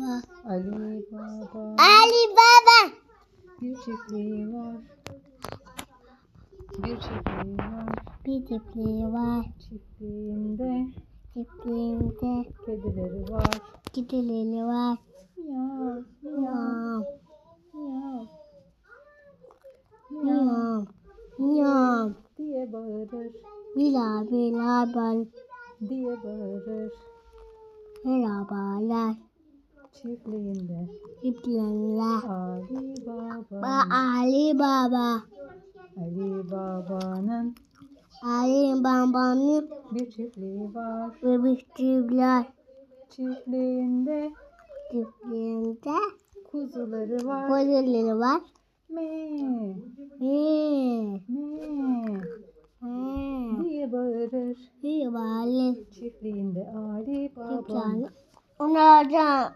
var. Ali Baba Ali Baba. bir çiftliği var. Bir çiftliği var. Bir çiftliği var. Çiftliğinde Çiftliğinde kedileri var. gidileri var. Miyav. miyav, miyav Miyav. Miyav. diye bağırır. Bila bila bal. Diye bağırır. Merhabalar. Çiftliğinde Çiftliğinde. Ali Baba. Ba Ali Baba. Ali Baba'nın Ali Baba'nın bir çiftliği var. bebekçiler. Çiftliğinde Çiftliğinde kuzuları var. kocaları var. Me, Ee, me ee. diye bağırır. Bir var. Çiftliğinde Ali Baba. Bir tane. Onlardan